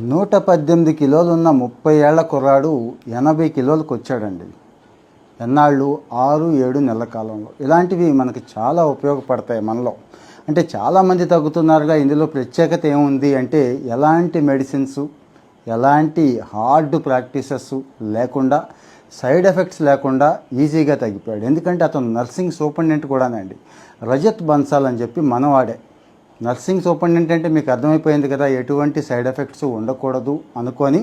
నూట పద్దెనిమిది కిలోలు ఉన్న ముప్పై ఏళ్ళ కుర్రాడు ఎనభై కిలోలకు వచ్చాడండి. ఎన్నాళ్ళు? ఆరు ఏడు నెలల కాలంలో. ఇలాంటివి మనకి చాలా ఉపయోగపడతాయి మనలో. అంటే చాలామంది తగ్గుతున్నారుగా ఇందులో ప్రత్యేకత ఏముంది అంటే ఎలాంటి మెడిసిన్స్ ఎలాంటి హార్డ్ ప్రాక్టీసెస్ లేకుండా సైడ్ ఎఫెక్ట్స్ లేకుండా ఈజీగా తగ్గిపోయాడు. ఎందుకంటే అతను నర్సింగ్ సూపరింటెండెంట్ కూడానండి. రజత్ బన్సాల్ అని చెప్పి మనవాడే. నర్సింగ్ సూపరింటెండెంట్ అంటే మీకు అర్థమైపోయింది కదా ఎటువంటి సైడ్ ఎఫెక్ట్స్ ఉండకూడదు అనుకొని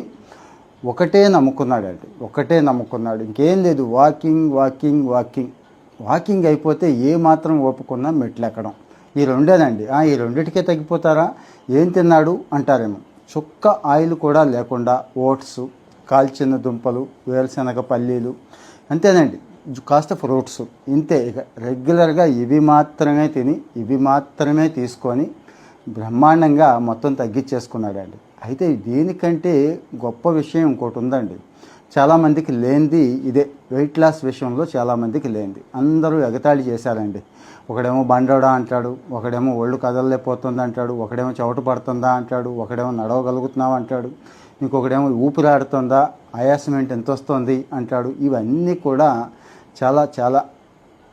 ఒకటే నమ్ముకున్నాడండి ఒకటే నమ్ముకున్నాడు. ఇంకేం లేదు వాకింగ్ వాకింగ్ వాకింగ్. వాకింగ్ అయిపోతే ఏ మాత్రం ఓపుకున్నా మెట్లు ఎక్కడం ఈ రెండేనండి. ఈ రెండిటికే తగ్గిపోతారా? ఏం తిన్నాడు అంటారేమో. చుక్క ఆయిల్ కూడా లేకుండా ఓట్స్ కాల్చిన దుంపలు వేరుశనగ పల్లీలు అంతేనండి. కాస్త ఫ్రూట్స్. ఇంతే ఇక. రెగ్యులర్గా ఇవి మాత్రమే తిని ఇవి మాత్రమే తీసుకొని బ్రహ్మాండంగా మొత్తం తగ్గించేసుకున్నాడండి. అయితే దీనికంటే గొప్ప విషయం ఇంకోటి ఉందండి. చాలామందికి లేనిది ఇదే. వెయిట్ లాస్ విషయంలో చాలామందికి లేనిది. అందరూ ఎగతాళి చేశారండి. ఒకడేమో బండడా అంటాడు ఒకడేమో ఒళ్ళు కదలలేకపోతుంది అంటాడు ఒకడేమో చెవట పడుతుందా అంటాడు ఒకడేమో నడవగలుగుతున్నావా అంటాడు ఇంకొకడేమో ఊపిరాడుతుందా ఆయాసమేంటి ఎంత వస్తుంది అంటాడు. ఇవన్నీ కూడా చాలా చాలా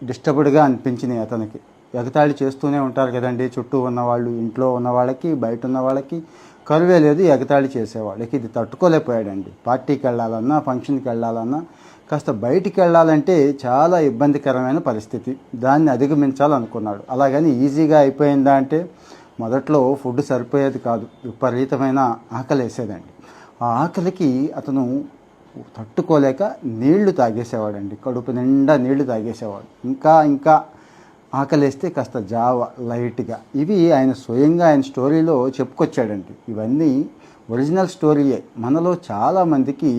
డిస్టర్బ్డ్గా అనిపించినాయి అతనికి. ఎగతాళి చేస్తూనే ఉంటారు కదండి చుట్టూ ఉన్నవాళ్ళు ఇంట్లో ఉన్న వాళ్ళకి బయట ఉన్న వాళ్ళకి. కరువే లేదు ఎగతాళి చేసేవాళ్ళకి. ఇది తట్టుకోలేకపోయాడండి. పార్టీకి వెళ్ళాలన్నా ఫంక్షన్కి వెళ్ళాలన్నా కాస్త బయటికి వెళ్ళాలంటే చాలా ఇబ్బందికరమైన పరిస్థితి. దాన్ని అధిగమించాలనుకున్నాడు. అలాగని ఈజీగా అయిపోయిందా అంటే మొదట్లో ఫుడ్ సరిపోయేది కాదు. విపరీతమైన ఆకలి వేసేదండి ఆ ఆకలికి అతను తట్టుకోలేక నీళ్ళు తాగేసేవాడండి. కడుపు నిండా నీళ్ళు తాగేసేవాడు. ఇంకా ఇంకా ఆకలేస్తే కాస్త జావ లైట్గా. ఇవి ఆయన స్వయంగా ఆయన స్టోరీలో చెప్పుకొచ్చాడండి. ఇవన్నీ ఒరిజినల్ స్టోరీయే. మనలో చాలామందికి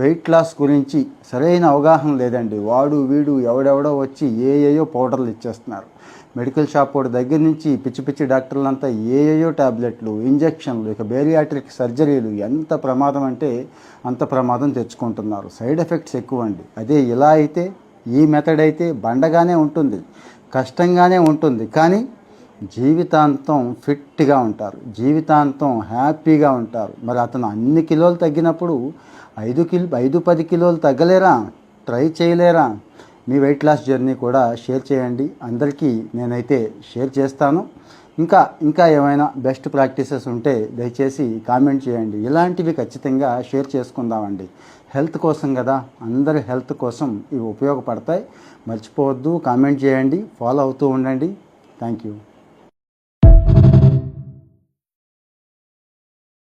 వెయిట్ లాస్ గురించి సరైన అవగాహన లేదండి. వాడు వీడు ఎవడెవడో వచ్చి ఏ ఏయో పౌడర్లు ఇచ్చేస్తున్నారు. మెడికల్ షాప్ వాడి దగ్గర నుంచి పిచ్చి పిచ్చి డాక్టర్లంతా ఏయో టాబ్లెట్లు ఇంజెక్షన్లు ఇక బేరియాట్రిక్ సర్జరీలు ఎంత ప్రమాదం అంటే అంత ప్రమాదం తెచ్చుకుంటున్నారు. సైడ్ ఎఫెక్ట్స్ ఎక్కువ అండి అదే ఇలా అయితే ఈ మెథడ్ అయితే బండగానే ఉంటుంది కష్టంగానే ఉంటుంది. కానీ జీవితాంతం ఫిట్గా ఉంటారు. జీవితాంతం హ్యాపీగా ఉంటారు. మరి అతను అన్ని కిలోలు తగ్గినప్పుడు ఐదు కిలో ఐదు పది కిలోలు తగ్గలేరా? ట్రై చేయలేరా? మీ వెయిట్ లాస్ జర్నీ కూడా షేర్ చేయండి. అందరికీ నేనైతే షేర్ చేస్తాను. ఇంకా ఇంకా ఏమైనా బెస్ట్ ప్రాక్టీసెస్ ఉంటే దయచేసి కామెంట్ చేయండి. ఇలాంటివి ఖచ్చితంగా షేర్ చేసుకుందామండి. హెల్త్ కోసం కదా అందరి హెల్త్ కోసం ఇవి ఉపయోగపడతాయి. మర్చిపోవద్దు కామెంట్ చేయండి ఫాలో అవుతూ ఉండండి. Thank you.